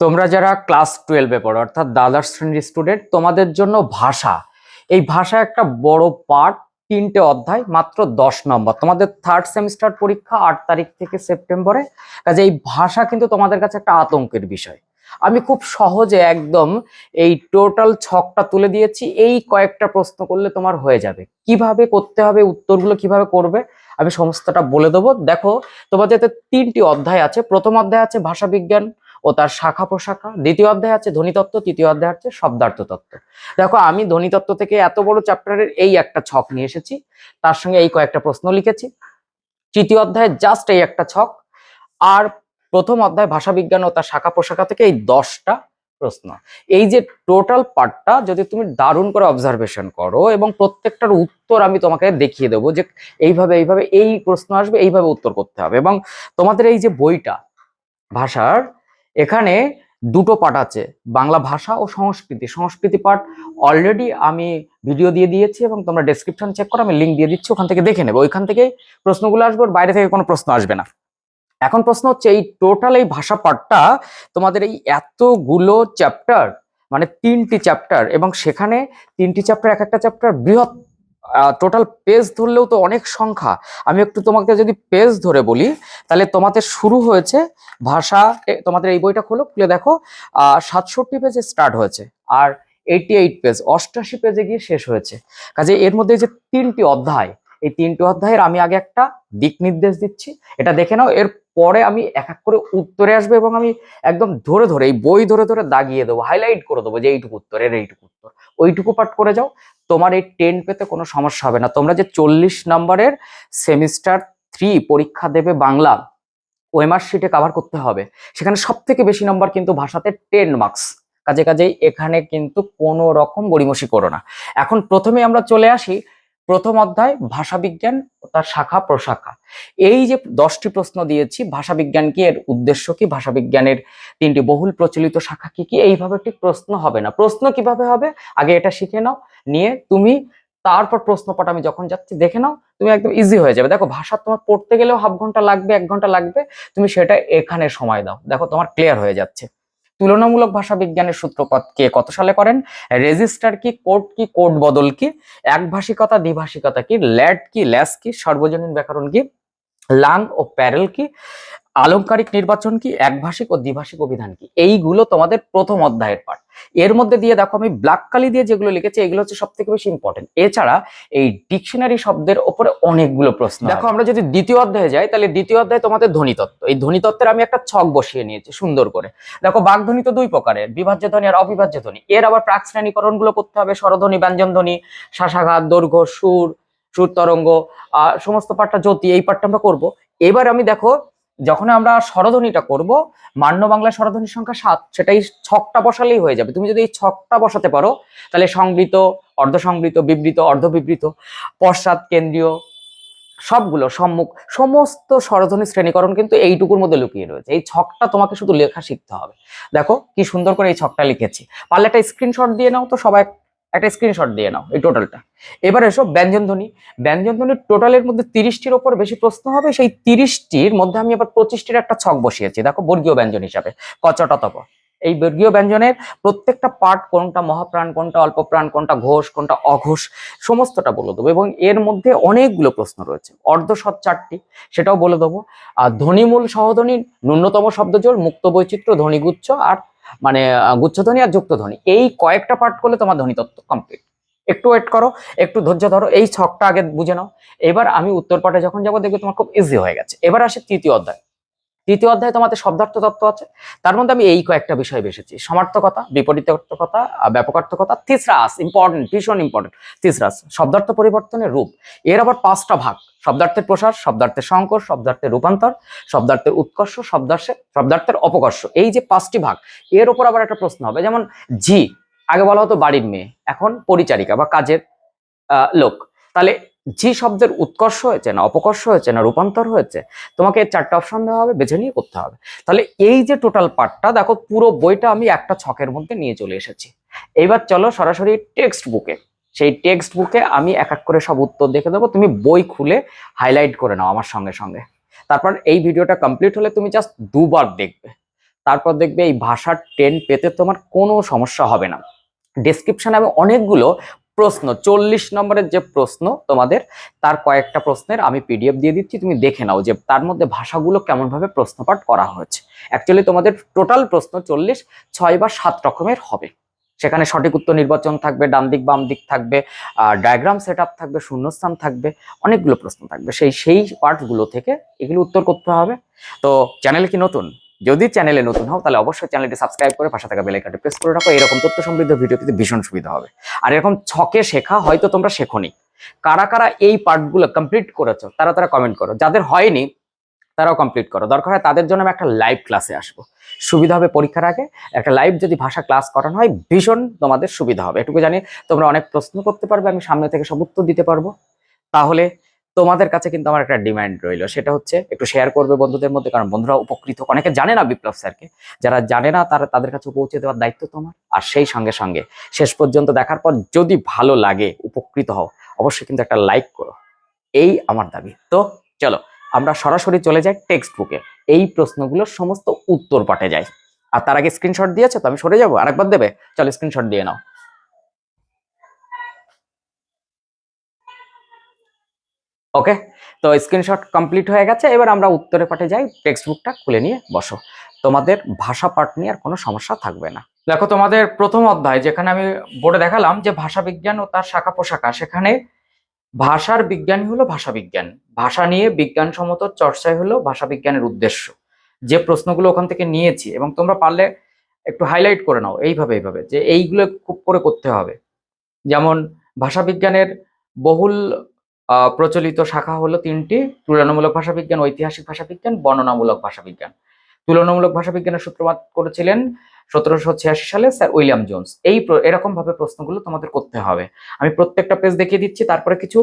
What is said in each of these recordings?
তোমরা যারা ক্লাস টুয়েলভে পড়ো, অর্থাৎ দ্বাদশ শ্রেণির স্টুডেন্ট তোমাদের জন্য ভাষা। এই ভাষা একটা বড় পার্ট তিনটে অধ্যায়, মাত্র দশ নম্বর। তোমাদের থার্ড সেমিস্টার পরীক্ষা আট তারিখ থেকে সেপ্টেম্বরে। কাজে এই ভাষা কিন্তু তোমাদের কাছে একটা আতঙ্কের বিষয়। আমি খুব সহজে একদম এই টোটাল ছকটা তুলে দিয়েছি। এই কয়েকটা প্রশ্ন করলে তোমার হয়ে যাবে। কীভাবে করতে হবে, উত্তরগুলো কীভাবে করবে, আমি সমস্তটা বলে দেবো। দেখো, তোমাদের তিনটি অধ্যায় আছে। প্রথম অধ্যায় আছে ভাষা বিজ্ঞান ও তার শাখা প্রশাখা। দ্বিতীয় অধ্যায় আছে ধ্বনিতত্ত্ব, তৃতীয় অধ্যায় আছে শব্দার্থ তত্ত্ব দেখো, আমি ধ্বনিতত্ত্ব থেকে এত বড় চ্যাপ্টারের এই একটা ছক নিয়ে এসেছি। তার সঙ্গে এই কয়েকটা প্রশ্ন লিখেছি। তৃতীয় অধ্যায় জাস্ট এই একটা ছক। আর প্রথম অধ্যায় ভাষা বিজ্ঞান ও তার শাখা প্রশাখা থেকে এই দশটা প্রশ্ন। এই যে টোটাল পার্টটা যদি তুমি দারুণ করে অবজারভেশন করো এবং প্রত্যেকটার উত্তর আমি তোমাকে দেখিয়ে দেবো যে এইভাবে এইভাবে, এই প্রশ্ন আসবে, এইভাবে উত্তর করতে হবে। এবং তোমাদের এই যে বইটা, ভাষার এখানে দুটো পার্ট আছে, বাংলা ভাষা ও সংস্কৃতি। সংস্কৃতি পার্ট অলরেডি আমি ভিডিও দিয়ে দিয়েছি এবং তোমরা ডেসক্রিপশন চেক করো, আমি লিঙ্ক দিয়ে দিচ্ছি, ওখান থেকে দেখে নেব। ওইখান থেকেই প্রশ্নগুলো আসবে, ওর বাইরে থেকে কোনো প্রশ্ন আসবে না। এখন প্রশ্ন হচ্ছে, এই টোটাল এই ভাষা পার্টটা তোমাদের এই এতগুলো চ্যাপ্টার মানে তিনটি চ্যাপ্টার এবং সেখানে তিনটি চ্যাপ্টার এক একটা চ্যাপ্টার বৃহৎ টোটাল পেজ ধরলেও তো অনেক সংখ্যা। আমি একটু তোমাকে যদি পেজ ধরে বলি, তাহলে তোমাদের শুরু হয়েছে ভাষা তোমাদের এই বইটা খোলো, খুলে দেখো সাতষট্টি পেজে স্টার্ট হয়েছে আর এইটি এইট পেজ অষ্টাশি পেজে গিয়ে শেষ হয়েছে। কাজে এর মধ্যে যে তিনটি অধ্যায়, এই তিনটি অধ্যায়ের আমি আগে একটা দিক নির্দেশ দিচ্ছি। এটা দেখে নাও, এর পরে আমি এক এক করে উত্তরে আসব এবং আমি একদম ধরে ধরে, এই বই ধরে ধরে দাগিয়ে দেবো হাইলাইট করে দেবো যে এইটুকু উত্তর, এর এইটুকু উত্তর। ওইটুকু পাঠ করে যাও তোমার এই টেন পেতে কোনো সমস্যা হবে না। তোমরা যে চল্লিশ নম্বরের সেমিস্টার থ্রি পরীক্ষা দেবে বাংলা ওয়েমার শিটে কাভার করতে হবে। সেখানে সব থেকে বেশি নম্বর কিন্তু ভাষাতে টেন মার্কস কাজে কাজেই এখানে কিন্তু কোনো রকম গড়িমসি করো না। এখন প্রথমে আমরা চলে আসি প্রথম অধ্যায়, ভাষা বিজ্ঞান ও তার শাখা প্রশাখা। এই যে দশটি প্রশ্ন দিয়েছি, ভাষা বিজ্ঞান কি, এর উদ্দেশ্য কি, ভাষা বিজ্ঞানের তিনটি বহুল প্রচলিত শাখা কি কি, এইভাবে ঠিক প্রশ্ন হবে না। প্রশ্ন কীভাবে হবে? আগে এটা শিখে নাও, নিয়ে তুমি তারপর প্রশ্নপট আমি যখন যাচ্ছি, দেখে নাও, তুমি একদম ইজি হয়ে যাবে। দেখো, ভাষা তোমার পড়তে গেলেও হাফ ঘণ্টা লাগবে, এক ঘণ্টা লাগবে, তুমি সেটা এখানে সময় দাও। দেখো, তোমার ক্লিয়ার হয়ে যাচ্ছে। তুলনামূলক ভাষা বিজ্ঞানের সূত্রপাত কে কত সালে করেন? রেজিস্টার কি, কোড কি, কোড বদল কি, একভাষিকতা, দ্বিভাষিকতা কি ল্যাড কি, ল্যাস কি, সর্বজনীন ব্যাকরণ কি, লাং ও প্যারেল কি আলংকারিক নির্বাচন কি একভাষিক ও দ্বিভাষিক অভিধান কি? এইগুলো তোমাদের প্রথম অধ্যায়ের পাঠ। এর মধ্যে দিয়ে দেখো আমি ব্ল্যাক কালি দিয়ে যেগুলো লিখেছি এগুলো হচ্ছে সব থেকে বেশি ইম্পর্টেন্ট এছাড়া এই ডিকশনারি শব্দের ওপরে অনেকগুলো প্রশ্ন দেখো আমরা যদি দ্বিতীয় অধ্যায়ে যাই তাহলে দ্বিতীয় অধ্যায়ে তোমাদের ধ্বনিতত্ত্ব। এই ধ্বনিতত্ত্বের আমি একটা ছক বসিয়ে নিয়েছি সুন্দর করে। দেখো বাগধ্বনি তো দুই প্রকারের বিভাজ্য ধ্বনি আর অবিভাজ্য ধ্বনি। এর আবার প্রাক শ্রেণীকরণগুলো করতে হবে স্বরধ্বনি ব্যঞ্জন ধ্বনি শাসাঘাত দৈর্ঘ্য সুর সুর তরঙ্গ আহ সমস্ত পাঠটা জ্যোতি এই পাঠটা আমরা করব। এবার আমি দেখো যখন আমরা স্বরধ্বনিটা করব, মান্য বাংলা স্বরধ্বনির সংখ্যা সাত, সেটাই ছকটা বসালেই হয়ে যাবে। তুমি যদি এই ছকটা বসাতে পারো, তাহলে সংবৃত অর্ধ সংবৃত বিবৃত অর্ধ বিবৃত পশ্চাৎ কেন্দ্রীয় সবগুলো সম্মুখ, সমস্ত স্বরধ্বনি শ্রেণীকরণ কিন্তু এইটুকুর মধ্যে লুকিয়ে রয়েছে। এই ছকটা তোমাকে শুধু লেখা শিখতে হবে। দেখো কি সুন্দর করে এই ছকটা লিখেছি। পারলে একটা স্ক্রিনশট দিয়ে নাও তো সবাই একটা স্ক্রিনশট দিয়ে নাও, এই টোটালটা এবার এসো ব্যঞ্জনধ্বনি ব্যঞ্জনধ্বনির টোটালের মধ্যে তিরিশটির ওপর বেশি প্রশ্ন হবে, সেই তিরিশটির মধ্যে আমি আবার পঁচিশটির একটা ছক বসিয়েছি। দেখো বর্গীয় ব্যঞ্জন হিসাবে কচটতপ এই বর্গীয় ব্যঞ্জনের প্রত্যেকটা পার্ট কোনটা মহাপ্রাণ, কোনটা অল্প প্রাণ কোনটা ঘোষ, কোনটা অঘোষ, সমস্তটা বলে দেবো। এবং এর মধ্যে অনেকগুলো প্রশ্ন রয়েছে। অর্ধশত চারটি, সেটাও বলে দেবো। আর ধ্বনিমূল সহধ্বনি, ন্যূনতম শব্দজোড়, মুক্ত বৈচিত্র্য, ধ্বনিগুচ্ছ, আর মানে আহ, গুচ্ছধ্বনি আর যুক্ত ধ্বনি এই কয়েকটা পার্ট করলে তোমার ধ্বনিতত্ত্ব কমপ্লিট একটু ওয়েট করো একটু ধৈর্য ধরো এই ছকটা আগে বুঝে নাও। এবার আমি উত্তর পাঠে যখন যাব দেখবে তোমার খুব ইজি হয়ে গেছে। এবার আসে তৃতীয় অধ্যায়। তৃতীয় অধ্যায়ে তোমাদের শব্দার্থ তত্ত্ব আছে। তার মধ্যে আমি এই কয়েকটা বিষয় বেসেছি। সমার্থকতা, বিপরীতার্থকতা ব্যাপকার্থকতা থিসরাস ইম্পর্টেন্ট ভীষণ ইম্পর্টেন্ট থিসরাস শব্দার্থ পরিবর্তনের রূপ। এর আবার পাঁচটা ভাগ। শব্দার্থের প্রসার, শব্দার্থের সংকর শব্দার্থের রূপান্তর, শব্দার্থের উৎকর্ষ, শব্দার্থে, শব্দার্থের অপকর্ষ। এই যে পাঁচটি ভাগ, এর ওপর আবার একটা প্রশ্ন হবে। যেমন জি আগে বলা হতো বাড়ির মেয়ে, এখন পরিচারিকা বা কাজের লোক। তাহলে ঝি শব্দের উৎকর্ষ হয়েছে না, অপকর্ষ হয়েছে না, রূপান্তর হয়েছে, তোমাকে চারটা অপশন দেওয়া হবে, বেছে নিয়ে করতে হবে। তাহলে এই যে টোটাল পার্টটা দেখো পুরো বইটা আমি একটা ছকের মধ্যে নিয়ে চলে এসেছি। এইবার চলো সরাসরি টেক্সট বুকে সেই টেক্সট বুকে আমি এক এক করে সব উত্তর দেখে দেবো। তুমি বই খুলে হাইলাইট করে নাও আমার সঙ্গে সঙ্গে। তারপর এই ভিডিওটা কমপ্লিট হলে তুমি জাস্ট দুবার দেখবে। তারপর দেখবে এই ভাষার টেন পেতে তোমার কোনো সমস্যা হবে না। ডেসক্রিপশনে আমি অনেকগুলো প্রশ্ন, চল্লিশ নম্বরের যে প্রশ্ন তোমাদের, তার কয়েকটা প্রশ্নের আমি পিডিএফ দিয়ে দিচ্ছি, তুমি দেখে নাও যে তার মধ্যে ভাষাগুলো কেমনভাবে প্রশ্নপাঠ করা হয়েছে। অ্যাকচুয়ালি তোমাদের টোটাল প্রশ্ন চল্লিশ, ছয় বা সাত রকমের হবে। সেখানে সঠিক উত্তর নির্বাচন থাকবে, ডান দিক, বাম দিক থাকবে ডায়াগ্রাম সেট আপ থাকবে, শূন্যস্থান থাকবে, অনেকগুলো প্রশ্ন থাকবে। সেই সেই পার্টগুলো থেকে এগুলো উত্তর করতে হবে। তো চ্যানেল কি নতুন? যদি চ্যানেলে নতুন হও, তাহলে অবশ্যই চ্যানেলটি সাবস্ক্রাইব করে পাশে থাকা বেলাইকানটি প্রেস করে রাখো। এরকম তথ্য সমৃদ্ধ ভিডিও পেতে ভীষণ সুবিধা হবে। আর এরকম ছকে শেখা হয়তো তোমরা শেখোনি। কারা কারা এই পার্টগুলো কমপ্লিট করেছ, তারা তারা কমেন্ট করো। যাদের হয়নি, তারাও কমপ্লিট করো। দরকার হয় তাদের জন্য আমি একটা লাইভ ক্লাসে আসব। সুবিধা হবে পরীক্ষার আগে। একটা লাইভ যদি ভাষা ক্লাস করানো হয়, ভীষণ তোমাদের সুবিধা হবে। এটুকু জানি তোমরা অনেক প্রশ্ন করতে পারবে, আমি সামনে থেকে সব উত্তর দিতে পারব। তাহলে তোমাদের কাছে কিন্তু আমার একটা ডিমান্ড রইল। সেটা হচ্ছে একটু শেয়ার করবে বন্ধুদের মধ্যে, কারণ বন্ধুরা উপকৃত। অনেকে জানে না বিপ্লব স্যারকে। যারা জানে না, তারা তাদের কাছে পৌঁছে দেওয়ার দায়িত্ব তোমার। আর সেই সঙ্গে সঙ্গে শেষ পর্যন্ত দেখার পর যদি ভালো লাগে, উপকৃত হও, অবশ্যই কিন্তু একটা লাইক করো। এই আমার দাবি। তো চলো, আমরা সরাসরি চলে যাই টেক্সট বুকে এই প্রশ্নগুলোর সমস্ত উত্তর পাঠে যায়। আর তার আগে স্ক্রিনশট দিয়েছে তো আমি সরে যাব? আরেকবার দেবে? চলো স্ক্রিনশট দিয়ে নাও। ওকে তো স্ক্রিনশট কমপ্লিট হয়ে গেছে। এবার আমরা উত্তরে পাঠে যাই। টেক্সট বুকটা খুলে নিয়ে বসো। তোমাদের ভাষা পাঠ নিয়ে আর কোনো সমস্যা থাকবে না। দেখো, তোমাদের প্রথম অধ্যায় যেখানে আমি বোর্ডে দেখালাম যে ভাষা বিজ্ঞান ও তার শাখা পোশাখা, সেখানে ভাষার বিজ্ঞানই হলো ভাষা বিজ্ঞান। ভাষা নিয়ে বিজ্ঞানসম্মত চর্চাই হলো ভাষা বিজ্ঞানের উদ্দেশ্য। যে প্রশ্নগুলো ওখান থেকে নিয়েছি, এবং তোমরা পারলে একটু হাইলাইট করে নাও এইভাবে এইভাবে, যে এইগুলো খুব করে করতে হবে। যেমন ভাষা বিজ্ঞানের বহুল প্রচলিত শাখা হলো তিনটি, তুলনামূলক ভাষা বিজ্ঞান ঐতিহাসিক ভাষা বিজ্ঞান বর্ণনামূলক ভাষা বিজ্ঞান তুলনামূলক ভাষা বিজ্ঞানের সূত্রপাত করেছিলেন সতেরোশো ছিয়াশি সালে স্যার উইলিয়াম জোন্স। এই এরকম ভাবে প্রশ্নগুলো তোমাদের করতে হবে। আমি প্রত্যেকটা পেজ দেখিয়ে দিচ্ছি, তারপরে কিছু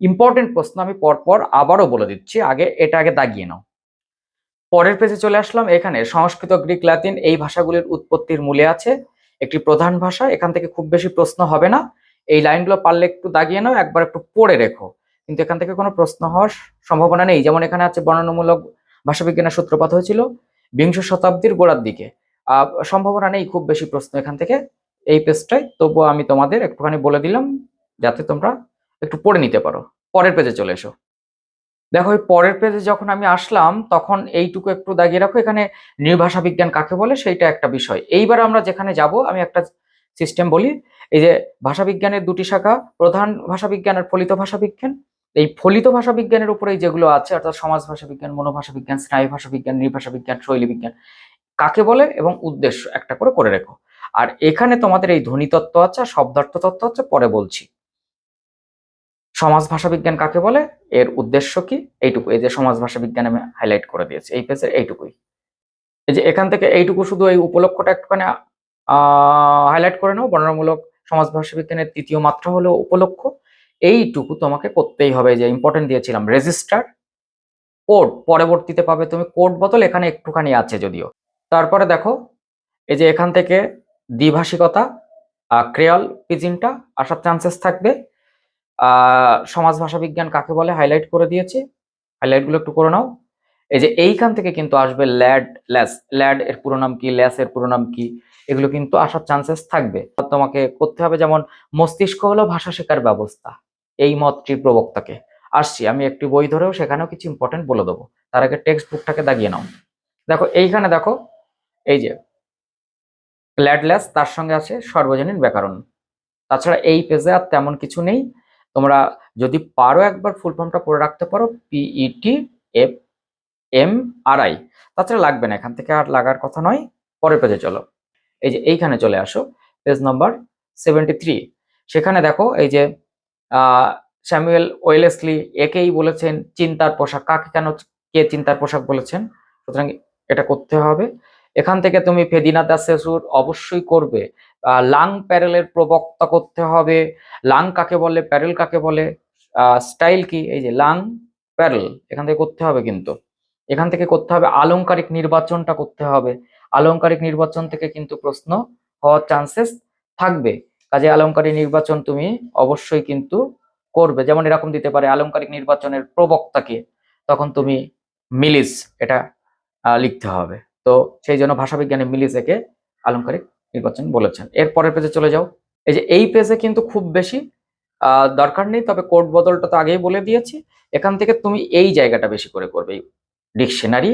ইম্পর্টেন্ট প্রশ্ন আমি পরপর আবারও বলে দিচ্ছি। আগে, এটা আগে দাগিয়ে নাও। পরের পেজে চলে আসলাম, এখানে সংস্কৃত, গ্রিক, লাতিন এই ভাষাগুলির উৎপত্তির মূলে আছে। একটি প্রধান ভাষা, এখান থেকে খুব বেশি প্রশ্ন হবে না। এই লাইনগুলো পারলে একটু দাগিয়ে নাও, একবার একটু পড়ে রেখো। কিন্তু এখান থেকে কোনো প্রশ্ন হওয়ার সম্ভাবনা নেই। যেমন এখানে আছে বর্ণনামূলক ভাষাবিজ্ঞানের সূত্রপাত হয়েছিল বিংশ শতাব্দীর গোড়ার দিকে। সম্ভাবনা নেই, খুব বেশি প্রশ্ন এখান থেকে এই পেজটায়। তবুও আমি তোমাদের একটুখানি বলে দিলাম, যাতে তোমরা একটু পড়ে নিতে পারো। পরের পেজে চলে এসো। দেখো পরের পেজে যখন আমি আসলাম, তখন এইটুকু একটু দাগিয়ে রাখো। এখানে নির্ভাষা বিজ্ঞান কাকে বলে সেইটা একটা বিষয়। এইবার আমরা যেখানে যাব, আমি একটা সিস্টেম বলি। এই যে ভাষা বিজ্ঞানের দুটি শাখা, প্রধান ভাষা বিজ্ঞান আর ফলিত ভাষা বিজ্ঞান এই ফলিত ভাষা বিজ্ঞানের উপরেই যেগুলো আছে, অর্থাৎ সমাজ ভাষা বিজ্ঞান মনোভাষা বিজ্ঞান স্নায়ু ভাষা বিজ্ঞান নির্ভাষা বিজ্ঞান শৈলী বিজ্ঞান কাকে বলে এবং উদ্দেশ্য একটা করে করে রেখো। আর এখানে তোমাদের এই ধ্বনিতত্ত্ব আছে শব্দার্থ তত্ত্ব আছে, পরে বলছি। সমাজ ভাষা বিজ্ঞান কাকে বলে? এর উদ্দেশ্য কি? এইটুকু। এই যে সমাজ ভাষা বিজ্ঞান আমি হাইলাইট করে দিয়েছি, এই পেজের এইটুকুই। এই যে এখান থেকে এইটুকু শুধু এই উপলক্ষটা একটুখানি হাইলাইট করে নাও। বর্ণনামূলক সমাজ ভাষা বিজ্ঞানের তৃতীয় মাত্রা হলো উপলক্ষ। এইটুকু তোমাকে করতেই হবে যে ইম্পর্টেন্ট দিয়েছিলাম। রেজিস্টার কোড পরবর্তীতে পাবে তুমি কোড বোতল এখানে একটুখানি আছে যদিও। তারপরে দেখো, এই যে এখান থেকে দ্বিভাষিকতা ক্রেয়ল পিজিনটা আসার চান্সেস থাকবে। সমাজ ভাষা বিজ্ঞান কাকে বলে? হাইলাইট করে দিয়েছি। হাইলাইটগুলো একটু করে নাও। এই যে এইখান থেকে কিন্তু আসবে ল্যাড, ল্যাস। ল্যাড এর পুরো নাম কি? ল্যাস এর পুরো নাম কি? এগুলো কিন্তু আসার চান্সেস থাকবে। তোমাকে করতে হবে যেমন মস্তিষ্ক হলো ভাষা শেখার ব্যবস্থা। এই মতটির প্রবক্তাকে। আসছি, আমি একটি বই ধরেও সেখানেও কিছু ইম্পর্টেন্ট বলে দেবো। তার আগে টেক্সট বুকটাকে দাগিয়ে নাও। দেখো, এইখানে দেখো, এই যে ল্যাডলেস তার সঙ্গে আছে সর্বজনীন ব্যাকরণ। তাছাড়া এই পেজে আর তেমন কিছু নেই। তোমরা যদি পারো একবার ফুল ফর্মটা পড়ে রাখতে পারো PET F M R I তাছাড়া লাগবে না, এখান থেকে আর লাগার কথা নয়। পরের পেজে চলো। এই যে, এইখানে চলে আসো। পেজ নাম্বার সেভেন্টি থ্রি সেখানে দেখো, এই যে স্যামুয়েল ওয়েলেসলি একেই বলেছেন, চিন্তার পোশাক। কাকে কেন কে চিন্তার পোশাক বলেছেন? সুতরাং এটা করতে হবে। এখান থেকে তুমি ফেদিনা দাস সেসুর অবশ্যই করবে। লাং প্যারেলের প্রবক্তা করতে হবে। লাং কাকে বলে, প্যারেল কাকে বলে? স্টাইল কি? এই যে লাং প্যারেল, এখান থেকে করতে হবে কিন্তু। এখান থেকে করতে হবে, আলংকারিক নির্বাচনটা করতে হবে। আলংকারিক নির্বাচন থেকে কিন্তু প্রশ্ন হওয়ার চান্সেস থাকবে। কাজে আলংকারিক নির্বাচন তুমি অবশ্যই কিন্তু করবে। যেমন এরকম দিতে পারে আলংকারিক নির্বাচনের প্রবক্তাকে, তখন তুমি মিলিস এটা লিখতে হবে। তো সেই জন্য ভাষাবিজ্ঞানী মিলিসেকে আলংকারিক নির্বাচন বলেছেন। এর পরের পেজে চলে যাও। এই যে এই পেজে কিন্তু খুব বেশি দরকার নেই, তবে কোড বদলটা তো আগেই বলে দিয়েছি। এখান থেকে তুমি এই জায়গাটা বেশি করে করবে ডিকশনারি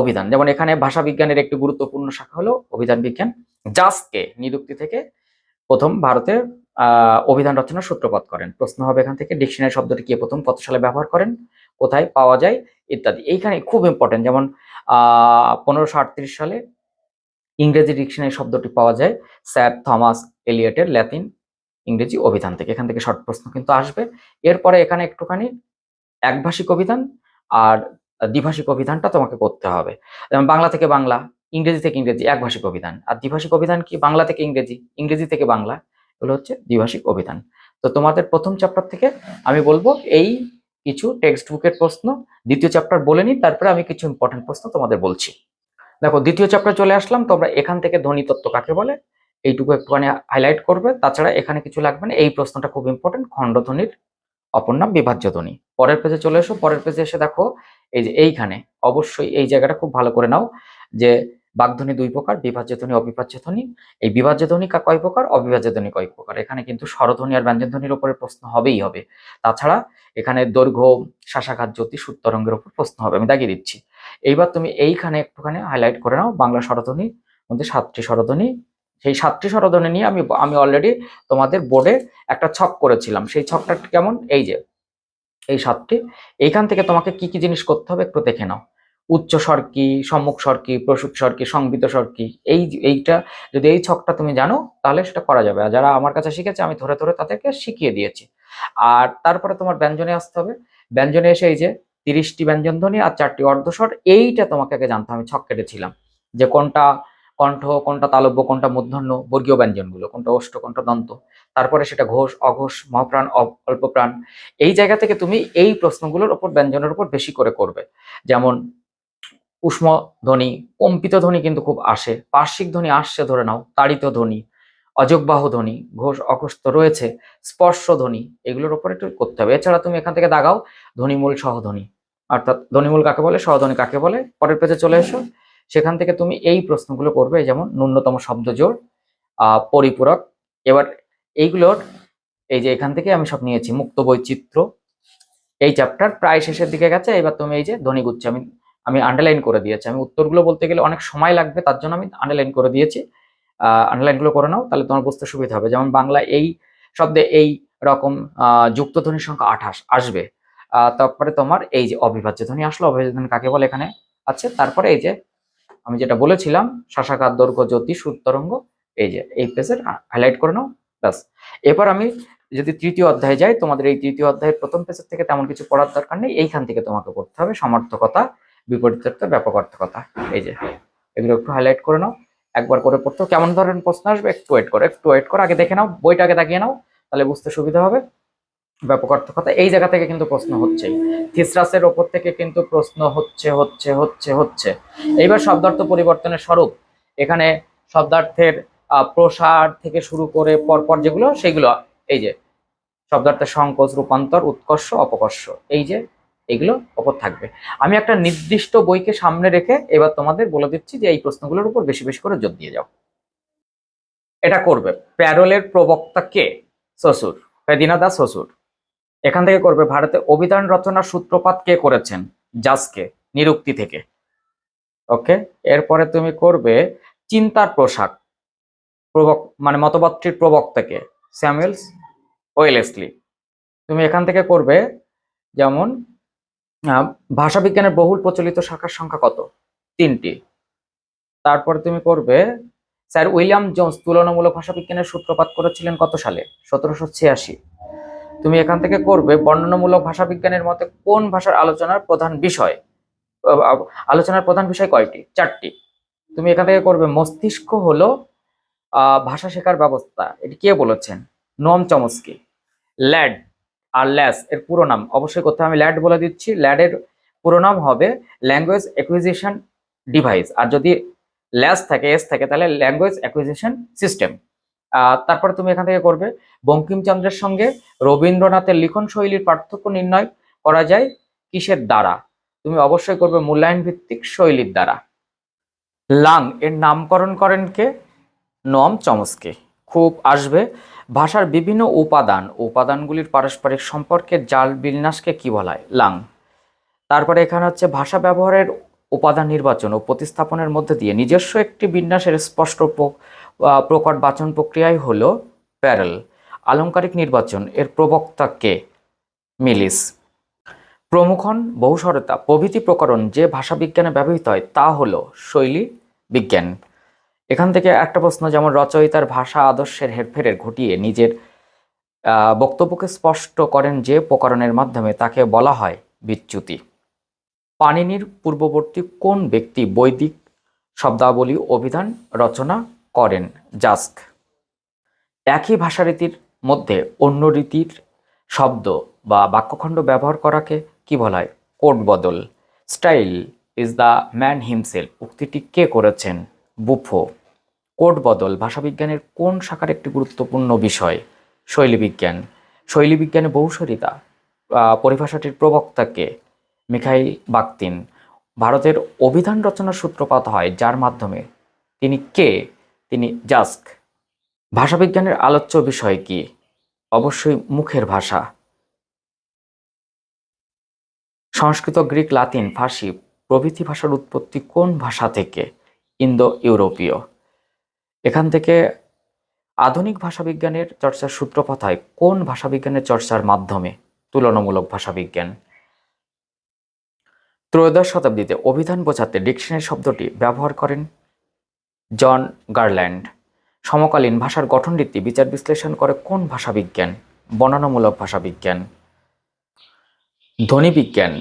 অভিধান। যেমন এখানে ভাষা বিজ্ঞানের একটি গুরুত্বপূর্ণ শাখা হলো অভিধান বিজ্ঞান। জাসকে নিযুক্তি থেকে প্রথম ভারতে আহ, অভিধান রচনার সূত্রপাত করেন। প্রশ্ন হবে এখান থেকে ডিকশনারি শব্দটি কে প্রথম কত সালে ব্যবহার করেন কোথায় পাওয়া যায় ইত্যাদি। এইখানে খুব ইম্পর্টেন্ট যেমন পনেরোশো আটত্রিশ সালে ইংরেজি ডিকশনারি শব্দটি পাওয়া যায় স্যার থমাস এলিয়টের ল্যাতিন ইংরেজি অভিধান থেকে। এখান থেকে শর্ট প্রশ্ন কিন্তু আসবে। এরপরে এখানে একটুখানি একভাষিক অভিধান আর দ্বিভাষিক অভিধানটা তোমাকে করতে হবে। যেমন বাংলা থেকে বাংলা ইংরেজি থেকে ইংরেজি একভাষিক অভিধান। আর দ্বিভাষিক অভিধান কি? বাংলা থেকে ইংরেজি ইংরেজি থেকে বাংলা। এগুলো হচ্ছে দ্বিভাষিক অভিধান। তো তোমাদের প্রথম চ্যাপ্টার থেকে আমি বলব, এই কিছু টেক্সট বুকের প্রশ্ন, দ্বিতীয় চ্যাপ্টার বলে নিই, তারপরে আমি কিছু ইম্পর্টেন্ট প্রশ্ন তোমাদের বলছি। দেখো, দ্বিতীয় চ্যাপ্টার চলে আসলাম, তোমরা এখান থেকে ধ্বনি তত্ত্ব কাকে বলে, এইটুকু একটুখানি হাইলাইট করবে। তাছাড়া এখানে কিছু লাগবে না, এই প্রশ্নটা খুব ইম্পর্টেন্ট খণ্ডধ্বনির অপর নাম বিভাজ্য ধ্বনি। পরের পেজে চলে এসো, পরের পেজে এসে দেখো, এই যে এইখানে, অবশ্যই এই জায়গাটা খুব ভালো করে নাও, যে বাগধ্বনি দুই প্রকার বিভাজ্য ধ্বনি অবিভাজ্য ধ্বনি এই বিভাজ্য ধ্বনি কয় প্রকার? অবিভাজ্য ধ্বনি কয় প্রকার। এখানে কিন্তু স্বরধ্বনি আর ব্যঞ্জন ধ্বনির উপরে প্রশ্ন হবেই হবে। তাছাড়া এখানে দৈর্ঘ্য, শাসাঘাত জ্যোতি সুতরঙ্গের উপর প্রশ্ন হবে। আমি দাগিয়ে দিচ্ছি। এইবার তুমি এইখানে একটুখানি হাইলাইট করে নাও বাংলা স্বরধ্বনির মধ্যে সাতটি স্বরধ্বনি। সেই সাতটি স্বরধ্বনি নিয়ে আমি আমি অলরেডি তোমাদের বোর্ডে একটা ছক করেছিলাম। সেই ছকটা কেমন? এই যে, এই সাতটি। এইখান থেকে তোমাকে কি কি জিনিস করতে হবে একটু দেখে নাও। উচ্চ স্বরকি সম্মুখ স্বর কি প্রসূত স্বর কি সংবিত স্বর এই এইটা যদি এই ছকটা তুমি জানো, তাহলে সেটা করা যাবে। আর যারা আমার কাছে শিখেছে, আমি ধরে ধরে তাদেরকে শিখিয়ে দিয়েছি। আর তারপরে তোমার ব্যঞ্জনে আসতে হবে। ব্যঞ্জনে এসে এই যে তিরিশটি ব্যঞ্জন ধ্বনি আর চারটি অর্ধস্বর, এইটা তোমাকে আগে জানতে আমি ছক কেটেছিলাম। যে কোনটা কণ্ঠ, কোনটা তালব্য, কোনটা মূর্ধন্য, বর্গীয় ব্যঞ্জনগুলো, কোনটা ওষ্ঠ, কোনটা দন্ত। তারপরে সেটা ঘোষ, অঘোষ, মহাপ্রাণ অ- অল্পপ্রাণ। এই জায়গা থেকে তুমি এই প্রশ্নগুলোর উপর ব্যঞ্জনের উপর বেশি করে করবে। যেমন উষ্ম ধ্বনি, কম্পিত ধ্বনি কিন্তু খুব আসে। পার্শ্বিক ধ্বনি আসছে, ধরে নাও, তাড়িত ধ্বনি, অযোগবাহ ধ্বনি, ঘোষ অঘোষ তো রয়েছে, স্পর্শ ধ্বনি, এগুলোর উপর একটু করতে হবে। এছাড়া তুমি এখান থেকে দাগাও, ধ্বনিমূল সহধ্বনি অর্থাৎ ধ্বনিমূল কাকে বলে সহধ্বনি কাকে বলে, পরের পেজে চলে এসো। সেখান থেকে তুমি এই প্রশ্নগুলো করবে, যেমন ন্যূনতম শব্দ জোর পরিপূরক, এবার এইগুলোর, এই যে এখান থেকে আমি সব নিয়েছি, মুক্ত বৈচিত্র্য, এই চ্যাপ্টার প্রায় শেষের দিকে গেছে, এবার তুমি এই যে ধ্বনিগুচ্ছ, আমি আমি আন্ডারলাইন করে দিয়েছি। আমি উত্তরগুলো বলতে গেলে অনেক সময় লাগবে, তার জন্য আমি আন্ডারলাইন করে দিয়েছি। আন্ডারলাইনগুলো করে নাও, তাহলে তোমার বুঝতে সুবিধা হবে। যেমন বাংলা এই শব্দে এই রকম যুক্ত ধ্বনির সংখ্যা আঠাশ আসবে। তারপরে তোমার এই যে অবিভাজ্য ধ্বনি আসলো, অবিভাজ্য ধ্বনি কাকে বলে এখানে? আছে। তারপরে এই যে আমি যেটা বলেছিলাম, শাসাকার দৈর্ঘ্য জ্যোতি সুর তরঙ্গ, এই যে এই পেজের হাইলাইট করে নাও, ব্যাস। এবার আমি যদি তৃতীয় অধ্যায়ে যাই, তোমাদের এই তৃতীয় অধ্যায়ের প্রথম পেজের থেকে তেমন কিছু পড়ার দরকার নেই। এইখান থেকে তোমাকে করতে হবে সমর্থকতা। বিপরীতার্থ ব্যাপকার্থকতা এই যে, এগুলো একটু হাইলাইট করে নাও। একবার করে পড়তো কেমন ধরনের প্রশ্ন আসবে একটু ওয়েট করো, একটু ওয়েট করো। আগে দেখে নাও, বইটা আগে দেখিয়ে নাও, তাহলে বুঝতে সুবিধা হবে। ব্যাপকার্থকতা এই জায়গা থেকে কিন্তু প্রশ্ন হচ্ছেই। থিসরাসের ওপর থেকে কিন্তু প্রশ্ন হচ্ছে হচ্ছে হচ্ছে হচ্ছে। এইবার শব্দার্থ পরিবর্তনের স্বরূপ। এখানে শব্দার্থের প্রসার থেকে শুরু করে পরপর যেগুলো সেগুলো এই যে, শব্দার্থের সংকোচ, রূপান্তর, উৎকর্ষ, অপকর্ষ। এই যে এগুলো ওপর থাকবে। আমি একটা নির্দিষ্ট বইকে সামনে রেখে এবার তোমাদের বলে দিচ্ছি যে এই প্রশ্নগুলোর উপর বেশি বেশি করে জোর দিয়ে যাও। এটা করবে। প্যারোলের প্রবক্তা কে? শ্বশুর। ফেদিনা দাস শ্বশুর। এখান থেকে করবে ভারতে অভিধান রচনার সূত্রপাত কে করেছেন? জাসকে নিরুক্তি থেকে। ওকে? এরপরে তুমি করবে চিন্তার পোশাক। প্রবক মানে মতবাদটির প্রবক্তাকে স্যামুয়েলস ওয়েলেসলি তুমি এখান থেকে করবে যেমন ভাষাবিজ্ঞানের বহুল প্রচলিত শাখার সংখ্যা কত? তিনটি। তারপরে তুমি করবে স্যার উইলিয়াম জোন্স তুলনামূলক ভাষাবিজ্ঞানের সূত্রপাত করেছিলেন কত সালে? সতেরোশো ছিয়াশি। তুমি এখান থেকে করবে, বর্ণনামূলক ভাষাবিজ্ঞানের মতে কোন ভাষার আলোচনার প্রধান বিষয়? আলোচনার প্রধান বিষয় কয়টি? চারটি। তুমি এখান থেকে করবে, মস্তিষ্ক হলো ভাষা শেখার ব্যবস্থা। এটি কে বলেছেন? নোম চমস্কি। ল্যাড। আর ল্যাস এর পুরো নাম। অবশ্যই করতে আমি ল্যাড বলে দিচ্ছি। ল্যাডের পুরো নাম হবে ল্যাঙ্গুয়েজ অ্যাকুইজিশন ডিভাইস আর যদি ল্যাস থাকে এস থাকে, তাহলে ল্যাঙ্গুয়েজ অ্যাকুইজিশন সিস্টেম তারপরে তুমি এখান থেকে করবে, বঙ্কিমচন্দ্রের সঙ্গে রবীন্দ্রনাথের লিখন শৈলীর পার্থক্য নির্ণয় করা যায় কিসের দ্বারা? তুমি অবশ্যই করবে মূল্যায়ন ভিত্তিক শৈলীর দ্বারা। লাং এর নামকরণ করেন কে? নম চমস্কে। খুব আসবে। ভাষার বিভিন্ন উপাদান, উপাদানগুলির পারস্পরিক সম্পর্কের জাল বিন্যাসকে কি বলা হয়? লাং। তারপরে এখানে হচ্ছে ভাষা ব্যবহারের উপাদান নির্বাচন ও প্রতিস্থাপনের মধ্যে দিয়ে নিজস্ব একটি বিন্যাসের স্পষ্ট প্রকট বাচন প্রক্রিয়াই হল প্যারেল। আলংকারিক নির্বাচন, এর প্রবক্তা কে? মিলিস। প্রমুখন বহুসরতা প্রভৃতি প্রকরণ যে ভাষাবিজ্ঞানে ব্যবহৃত হয় তা হল শৈলী বিজ্ঞান। এখান থেকে একটা প্রশ্ন, যেমন রচয়িতার ভাষা আদর্শের হেরফেরের ঘটিয়ে নিজের বক্তব্যকে স্পষ্ট করেন যে প্রকরণের মাধ্যমে, তাকে বলা হয় বিচ্যুতি। পাণিনির পূর্ববর্তী কোন ব্যক্তি বৈদিক শব্দাবলী অভিধান রচনা করেন? জাস্ক। একই ভাষারীতির মধ্যে অন্য রীতির শব্দ বা বাক্যখণ্ড ব্যবহার করাকে কি বলা হয়? কোট বদল। Style is the man himself উক্তিটি কে করেছেন? বুফো, কোড বদল, ভাষাবিজ্ঞানের কোন শাখার একটি গুরুত্বপূর্ণ বিষয়? শৈলীবিজ্ঞান। শৈলীবিজ্ঞানে বহুসরিতা পরিভাষাটির প্রবক্তাকে মিখাইল বাক্তিন ভারতের অভিধান রচনার সূত্রপাত হয় যার মাধ্যমে। তিনি কে? তিনি জাস্ক। ভাষাবিজ্ঞানের আলোচ্য বিষয় কি? অবশ্যই মুখের ভাষা। সংস্কৃত, গ্রিক, লাতিন, ফার্সি প্রভৃতি ভাষার উৎপত্তি কোন ভাষা থেকে? ইন্দো ইউরোপীয় এখান থেকে আধুনিক ভাষাবিজ্ঞানের চর্চার সূত্রপাত হয় কোন ভাষাবিজ্ঞানের চর্চার মাধ্যমে? তুলনামূলক ভাষাবিজ্ঞান। ত্রয়োদশ শতাব্দীতে অভিধান বোঝাতে ডিকশনারি শব্দটি ব্যবহার করেন জন গার্ল্যান্ড। সমকালীন ভাষার গঠনরীতি বিচার বিশ্লেষণ করে কোন ভাষাবিজ্ঞান? বর্ণনামূলক ভাষাবিজ্ঞান। ধ্বনিবিজ্ঞান।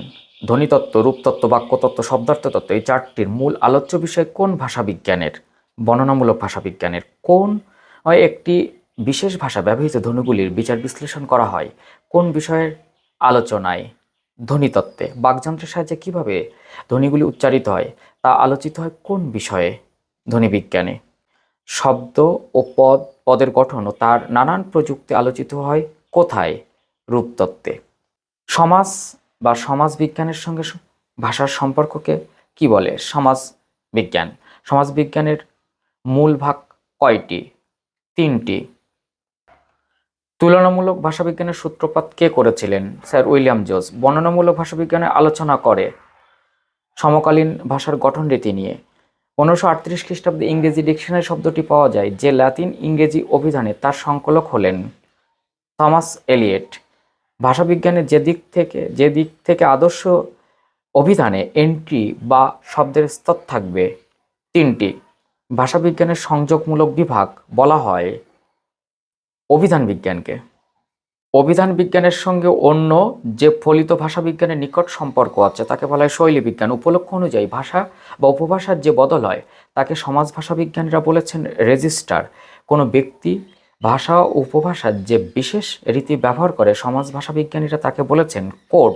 ধ্বনিতত্ত্ব, রূপতত্ত্ব, বাক্যতত্ত্ব, শব্দার্থতত্ত্ব, এই চারটির মূল আলোচ্য বিষয় কোন ভাষাবিজ্ঞানের? বর্ণনামূলক ভাষাবিজ্ঞানের কোন একটি বিশেষ ভাষা ব্যবহৃত ধ্বনিগুলির বিচার বিশ্লেষণ করা হয়? কোন বিষয়ের আলোচনায়? ধ্বনিতত্ত্বে, বাকযন্ত্রের সাহায্যে কীভাবে ধ্বনিগুলি উচ্চারিত হয়? তা আলোচিত হয় কোন বিষয়ে? ধ্বনিবিজ্ঞানে। শব্দ ও পদ, পদের গঠন ও তার নানান প্রযুক্তি আলোচিত হয় কোথায়? রূপতত্ত্বে। সমাজ বা সমাজ বিজ্ঞানের সঙ্গে ভাষার সম্পর্ককে কি বলে? সমাজ বিজ্ঞান। সমাজ বিজ্ঞানের মূল ভাগ কয়টি? তিনটি। তুলনামূলক ভাষাবিজ্ঞানের সূত্রপাত কে করেছিলেন? স্যার উইলিয়াম জোস। বর্ণনামূলক ভাষাবিজ্ঞানে আলোচনা করে সমকালীন ভাষার গঠন রীতি নিয়ে। পনেরোশো আটত্রিশ খ্রিস্টাব্দে ইংরেজি ডিকশনারি শব্দটি পাওয়া যায়, যে লাতিন ইংরেজি অভিধানে তার সংকলক হলেন থমাস এলিয়েট। ভাষাবিজ্ঞানের যে দিক থেকে, যে দিক থেকে আদর্শ অভিধানে এন্ট্রি বা শব্দের স্তর থাকবে তিনটি। ভাষাবিজ্ঞানের সংযোগমূলক বিভাগ বলা হয় অভিধান বিজ্ঞানকে। অভিধান বিজ্ঞানের সঙ্গে অন্য যে ফলিত ভাষাবিজ্ঞানের নিকট সম্পর্ক আছে, তাকে বলা হয় শৈলী বিজ্ঞান। উপলক্ষ অনুযায়ী ভাষা বা উপভাষার যে বদল হয়, তাকে সমাজ ভাষাবিজ্ঞানীরা বলেছেন রেজিস্টার। কোনো ব্যক্তি ভাষা ও উপভাষার যে বিশেষ রীতি ব্যবহার করে সমাজ ভাষাবিজ্ঞানীরা তাকে বলেছেন, কোড।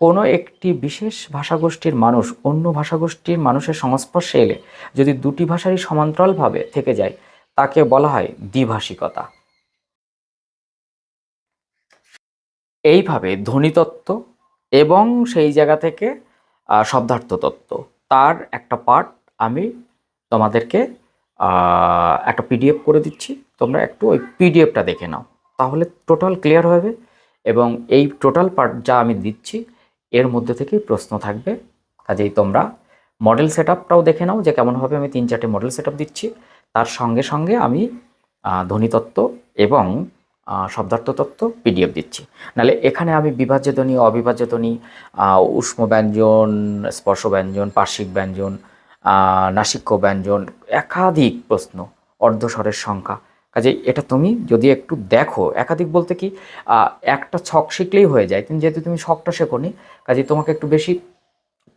কোনো একটি বিশেষ ভাষাগোষ্ঠীর মানুষ অন্য ভাষাগোষ্ঠীর মানুষের সংস্পর্শে এলে যদি দুটি ভাষারই সমান্তরালভাবে থেকে যায়, তাকে বলা হয় দ্বিভাষিকতা। এইভাবে ধ্বনিতত্ত্ব এবং সেই জায়গা থেকে শব্দার্থ তত্ত্ব তার একটা পার্ট আমি তোমাদেরকে একটা পিডিএফ করে দিচ্ছি। তোমরা একটু ওই পিডিএফটা দেখে নাও। তাহলে টোটাল ক্লিয়ার হবে এবং এই টোটাল পার্ট যা আমি দিচ্ছি এর মধ্যে থেকেই প্রশ্ন থাকবে। কাজেই তোমরা মডেল সেট আপটাও দেখে নাও যে কেমনভাবে আমি তিন চারটে মডেল সেট দিচ্ছি। তার সঙ্গে সঙ্গে আমি ধ্বনিতত্ত্ব এবং আহ, শব্দার্থ তত্ত্ব পিডিএফ দিচ্ছি। নাহলে এখানে আমি বিভাজ্য ধ্বনি অবিভাজ্য ধ্বনি উষ্ম ব্যঞ্জন স্পর্শ ব্যঞ্জন পার্শ্বিক ব্যঞ্জন নাসিক্য ব্যঞ্জন একাধিক প্রশ্ন অর্ধস্বরের সংখ্যা কাজে এটা তুমি যদি একটু দেখো, একাধিক বলতে কি একটা ছক শিখলেই হয়ে যায়। কিন্তু যেহেতু তুমি ছকটা শেখোনি কাজে তোমাকে একটু বেশি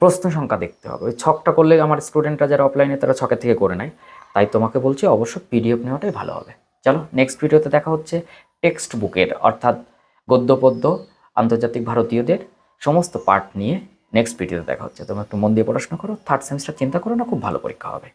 প্রশ্ন সংখ্যা দেখতে হবে। ওই ছকটা করলে আমার স্টুডেন্টরা যারা অফলাইনে তারা ছকের থেকে করে নেয়। তাই তোমাকে বলছি অবশ্য পিডিএফ নেওয়াটাই ভালো হবে। চলো নেক্সট ভিডিওতে দেখা হচ্ছে টেক্সট বুকের অর্থাৎ গদ্য পদ্য আন্তর্জাতিক ভারতীয়দের সমস্ত পার্ট নিয়ে নেক্সট ভিডিওতে দেখা হচ্ছে। তোমরা একটু মন দিয়ে পড়াশোনা করো থার্ড সেমিস্টার চিন্তা করো না, খুব ভালো পরীক্ষা হবে।